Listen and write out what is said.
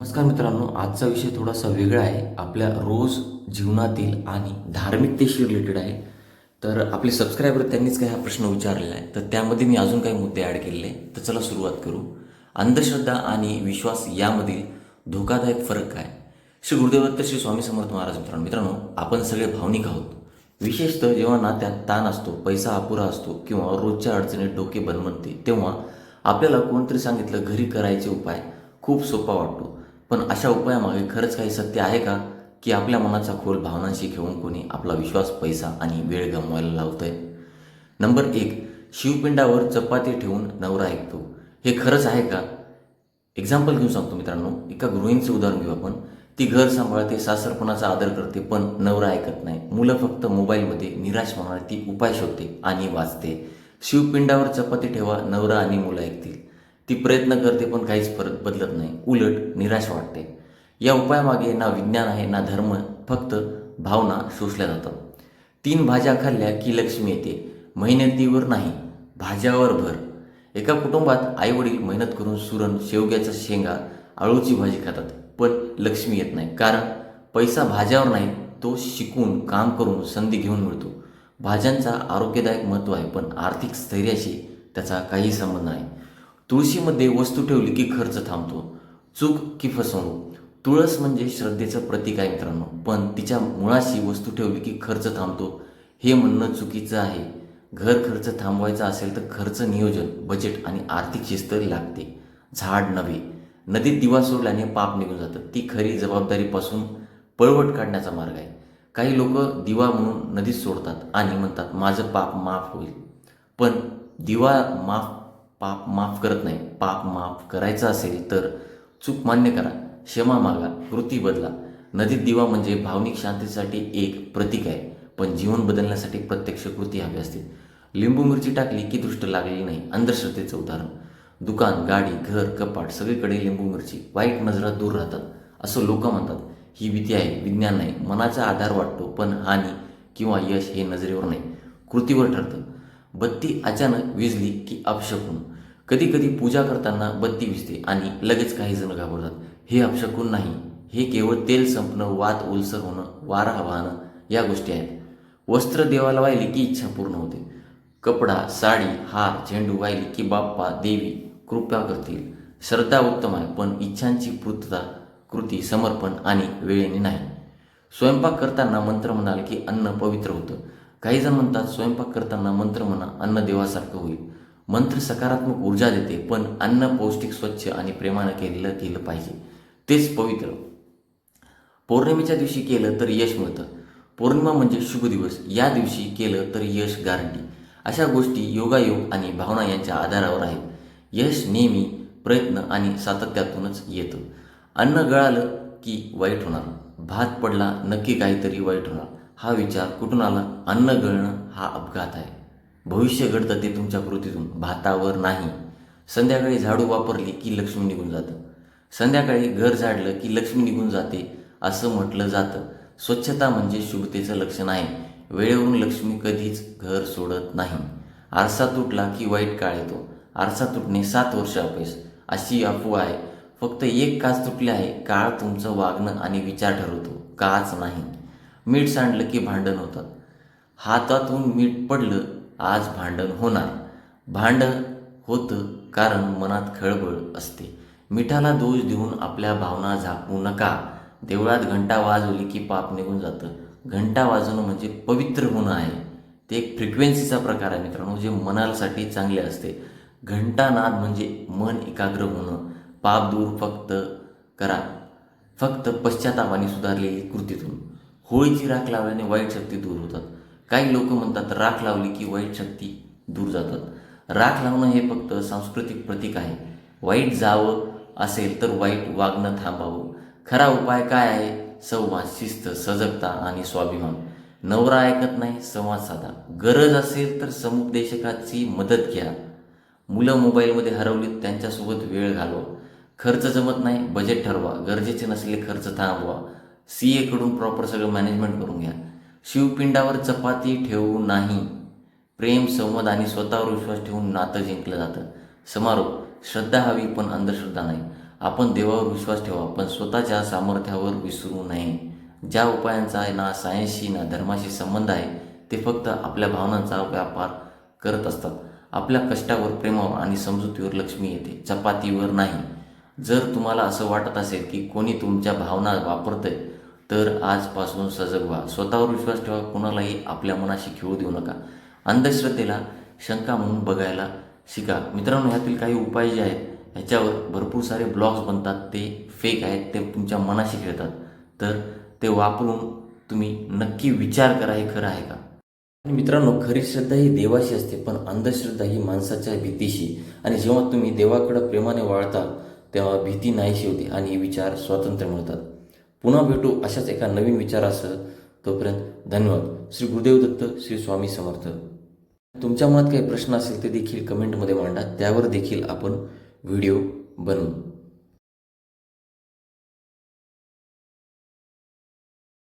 नमस्कार मित्रांनो आजचा विषय थोडासा वेगळा आहे. आपल्या रोज जीवनातील आणि धार्मिकतेशी रिलेटेड आहे. तर आपले सबस्क्रायबर त्यांनीच काही हा प्रश्न विचारलेला आहे. तर त्यामध्ये मी अजून काही मुद्दे ॲड केलेले आहेत. तर चला सुरुवात करू. अंधश्रद्धा आणि विश्वास यामधील धोकादायक फरक काय? श्री गुरुदेवदत्त श्री स्वामी समर्थ महाराज मित्रांनो मित्रांनो आपण सगळे भावनिक आहोत. विशेषतः जेव्हा नात्यात ताण असतो पैसा अपुरा असतो किंवा रोजच्या अडचणीत डोके बनवते तेव्हा आपल्याला कोणतरी सांगितलं घरी करायचे उपाय खूप सोपा वाटतो. पण अशा उपायामागे खरंच काही सत्य आहे का? की आपल्या मनाचा खोल भावनांशी घेऊन कोणी आपला विश्वास पैसा आणि वेळ गमवायला लावतोय? नंबर एक शिवपिंडावर चपाती ठेवून नवरा ऐकतो. हे खरंच आहे का? एक्झाम्पल घेऊन सांगतो मित्रांनो. एका गृहिणीचं उदाहरण घेऊ आपण. ती घर सांभाळते सासरपणाचा आदर करते पण नवरा ऐकत नाही. मुलं फक्त मोबाईलमध्ये निराश होणार ती उपाय शोधते आणि वाचते. शिवपिंडावर चपाती ठेवा नवरा आणि मुलं ऐकतील. ती प्रयत्न करते पण काहीच फरक बदलत नाही. उलट निराश वाटते. या उपायामागे ना विज्ञान आहे ना धर्म फक्त भावना शोषल्या जातात. तीन भाज्या खाल्ल्या की लक्ष्मी येते. मेहनतीवर नाही भाज्यावर भर. एका कुटुंबात आईवडील मेहनत करून सुरण शेवग्याचा शेंगा आळूची भाजी खातात पण लक्ष्मी येत नाही. कारण पैसा भाज्यावर नाही तो शिकून काम करून संधी घेऊन मिळतो. भाज्यांचा आरोग्यदायक महत्त्व आहे पण आर्थिक स्थैर्याशी त्याचा काही संबंध नाही. तुळशीमध्ये वस्तू ठेवली की खर्च थांबतो. चूक की फसवणूक? तुळस म्हणजे श्रद्धेचं प्रतीक आहे मित्रांनो. पण तिच्या मुळाशी वस्तू ठेवली की खर्च थांबतो हे म्हणणं चुकीचं आहे. घर खर्च थांबवायचा असेल तर खर्च नियोजन बजेट आणि आर्थिक शिस्त लागते. झाड नव्हे. नदीत दिवा सोडल्याने पाप निघून जातं ती खरी जबाबदारीपासून पळवट काढण्याचा मार्ग आहे. काही लोक दिवा म्हणून नदीत सोडतात आणि म्हणतात माझं पाप माफ होईल. पण दिवा माफ पाप माफ करत नाही. पाप माफ करायचं असेल तर चूक मान्य करा. क्षमा मागा. कृती बदला. नदीत दिवा म्हणजे भावनिक शांतीसाठी एक प्रतीक आहे. पण जीवन बदलण्यासाठी प्रत्यक्ष कृती हवी असते. लिंबू मिरची टाकली की दृष्ट लागलेली नाही. अंधश्रद्धेचं उदाहरण. दुकान गाडी घर कपाट सगळीकडे लिंबू मिरची. वाईट नजरा दूर राहतात. असं लोक म्हणतात ही भीती आहे विज्ञान नाही. मनाचा आधार वाटतो पण हानी किंवा यश हे नजरेवर नाही. कृतीवर ठरतं. बत्ती अचानक विजली की अपशकून. कधी कधी पूजा करताना बत्ती विजते आणि लगेच काही जण घाबरतात. हे अपशकून नाही. हे केवळ तेल संपणं वात उलसर होणं वारा वाहणं या गोष्टी आहेत. वस्त्र देवाला वाहिली की इच्छा पूर्ण होते. कपडा साडी हार झेंडू वाहिली की बाप्पा देवी कृपा करतील. श्रद्धा उत्तम आहे पण इच्छांची पूर्तता कृती समर्पण आणि वेळेने नाही. स्वयंपाक करताना मंत्र म्हणाल की अन्न पवित्र होतं. काही जण म्हणतात स्वयंपाक करताना मंत्र म्हणा अन्न देवासारखं होईल. मंत्र सकारात्मक ऊर्जा देते पण अन्न पौष्टिक स्वच्छ आणि प्रेमानं केलेलं केलं पाहिजे. तेच पवित्र. पौर्णिमेच्या दिवशी केलं तर यश मिळतं. पौर्णिमा म्हणजे शुभ दिवस. या दिवशी केलं तर यश गारंटी अशा गोष्टी योगायोग आणि भावना यांच्या आधारावर आहेत. यश नेहमी प्रयत्न आणि सातत्यातूनच येतं. अन्न गळालं की वाईट होणार. भात पडला नक्की काहीतरी वाईट होणार. हा विचार कुठून आला? अन्न गळणं हा अपघात आहे. भविष्य घडतं ते तुमच्या कृतीतून. भातावर नाही. संध्याकाळी झाडू वापरली की लक्ष्मी निघून जातं. संध्याकाळी घर झाडलं की लक्ष्मी निघून जाते असं म्हटलं जातं. स्वच्छता म्हणजे शुभतेचं लक्षण आहे. वेळेवरून लक्ष्मी कधीच घर सोडत नाही. आरसा तुटला की वाईट काळ येतो. आरसा तुटणे सात वर्ष अपयश अशी अफवा आहे. फक्त एक काच तुटले आहे. काळ तुमचं वागणं आणि विचार ठरवतो. काच नाही. मीठ सांडलं की भांडण होतात. हातातून मीठ पडलं आज भांडण होणार. भांडण होतं कारण मनात खळबळ असते. मिठाला दोष देऊन आपल्या भावना झाकू नका. देवळात घंटा वाजवली की पाप निघून जातं. घंटा वाजवणं म्हणजे पवित्र होणं आहे. ते एक फ्रिक्वेन्सीचा प्रकार आहे मित्रांनो जे मनासाठी चांगले असते. घंटानाद म्हणजे मन एकाग्र होणं. पाप दूर फक्त करा. फक्त पश्चातापाने सुधारलेली कृतीतून. होळीची राख लावल्याने वाईट शक्ती दूर होतात. काही लोक म्हणतात राख लावली की वाईट शक्ती दूर जातात. राख लावणं हे फक्त सांस्कृतिक प्रतीक आहे. वाईट जावं असेल तर वाईट वागणं थांबावं. खरा उपाय काय आहे? संवाद शिस्त सजगता आणि स्वाभिमान. नवरा ऐकत नाही संवाद साधा. गरज असेल तर समुपदेशकाची मदत घ्या. मुलं मोबाईलमध्ये हरवलीत त्यांच्यासोबत वेळ घालवा. खर्च जमत नाही बजेट ठरवा. गरजेचे नसलेले खर्च थांबवा. सी एकडून प्रॉपर सगळं मॅनेजमेंट करून घ्या. शिवपिंडावर चपाती ठेवू नाही. प्रेम संवाद आणि स्वतःवर विश्वास ठेवून नातं जिंकलं जातं. समारोप श्रद्धा हवी पण अंधश्रद्धा नाही. आपण देवावर विश्वास ठेवा पण स्वतःच्या सामर्थ्यावर विसरू नये. ज्या उपायांचा आहे ना सायन्सशी ना धर्माशी संबंध आहे ते फक्त आपल्या भावनांचा व्यापार करत असतात. आपल्या कष्टावर प्रेमावर आणि समजुतीवर लक्ष्मी येते. चपातीवर नाही. जर तुम्हाला असं वाटत असेल की कोणी तुमच्या भावना वापरतंय तर आजपासून सजग व्हा स्वतःवर विश्वास ठेवा. कोणालाही आपल्या मनाशी खेळू देऊ नका. अंधश्रद्धेला शंका म्हणून बघायला शिका. मित्रांनो ह्यातील काही उपाय जे आहेत ह्याच्यावर भरपूर सारे ब्लॉग्स बनतात. ते फेक आहेत. ते तुमच्या मनाशी खेळतात. तर ते वापरून तुम्ही नक्की विचार करा हे खरं आहे का? आणि मित्रांनो खरी श्रद्धा ही देवाशी असते पण अंधश्रद्धा ही माणसाच्या भीतीशी. आणि जेव्हा तुम्ही देवाकडं प्रेमाने वाळता तेव्हा भीती नाहीशी होते आणि विचार स्वातंत्र्य मिळतात. पुन्हा भेटू अशाच एका नवीन विचारासह. तोपर्यंत धन्यवाद. श्री गुरुदेव दत्त श्री स्वामी समर्थ. तुमच्या मनात काही प्रश्न असेल ते देखील कमेंटमध्ये मांडा. त्यावर देखील आपण व्हिडिओ बनवू.